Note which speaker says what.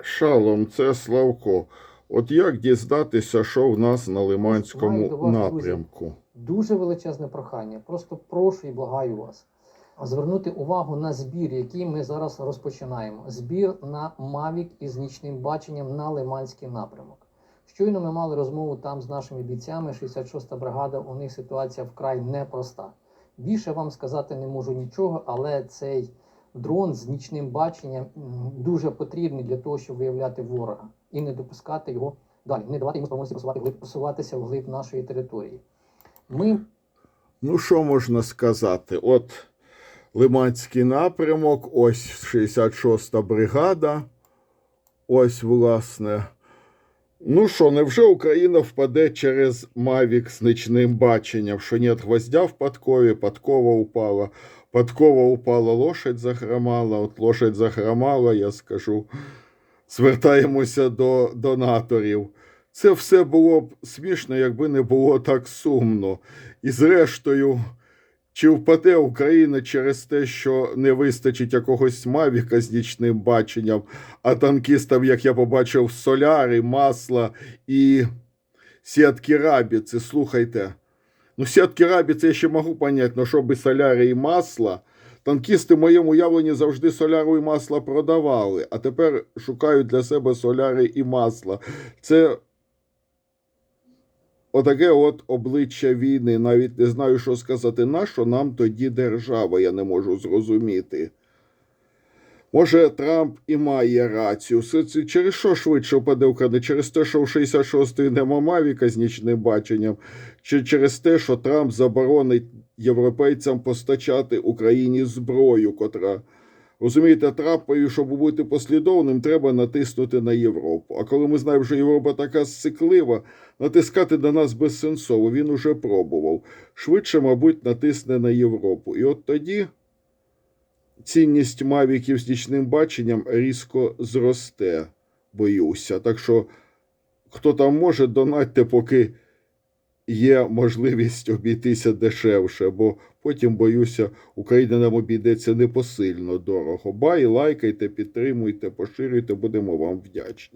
Speaker 1: Шалом, це Славко. От як дізнатися, що в нас на
Speaker 2: Маю
Speaker 1: Лиманському
Speaker 2: до вас,
Speaker 1: напрямку?
Speaker 2: Дуже величезне прохання. Просто прошу і благаю вас звернути увагу на збір, який ми зараз розпочинаємо. Збір на Мавік із нічним баченням на Лиманський напрямок. Щойно ми мали розмову там з нашими бійцями. 66-та бригада. У них ситуація вкрай непроста. Більше вам сказати не можу нічого, але цей дрон з нічним баченням дуже потрібний для того, щоб виявляти ворога і не допускати його далі, не давати йому спроможності просувати просуватися вглиб нашої території. Ми
Speaker 1: Ну, що можна сказати? От Лиманський напрямок, ось 66-та бригада. Ось, власне. Ну що, невже Україна впаде через Мавік з нічним баченням, що нет гвоздя в подкові, подкова упала, подкова упала, лошадь заграмала, от лошадь заграмала, я скажу, звертаємося до донаторів. Це все було б смішно, якби не було так сумно. І зрештою, чи впаде Україна через те, що не вистачить якогось мавіка з нічним баченням, а танкістам, як я побачив, соляри, масла і сітки рабіці. Слухайте. Ну, сітки рабіці я ще можу поняти, але щоб і соляри і масла. Танкісти в моєму уявленні завжди соляру і масло продавали, а тепер шукають для себе соляри і масла. Це отаке от обличчя війни. Навіть не знаю, що сказати. Нащо нам тоді держава, я не можу зрозуміти. Може, Трамп і має рацію. Це Через що швидше впаде Україна? Через те, що в 66-ї нема Мавіка з нічним баченням, чи через те, що Трамп заборонить європейцям постачати Україні зброю, котра. Розумієте, Трампові, щоб бути послідовним, треба натиснути на Європу. А коли ми знаємо, що Європа така сциклива, натискати на нас безсенсово. Він уже пробував. Швидше, мабуть, натисне на Європу. І от тоді цінність мавіків з нічним баченням різко зросте, боюся. Так що, хто там може, донатьте, поки є можливість обійтися дешевше, бо потім, боюся, Україна нам обійдеться непосильно дорого. Бай, лайкайте, підтримуйте, поширюйте, будемо вам вдячні.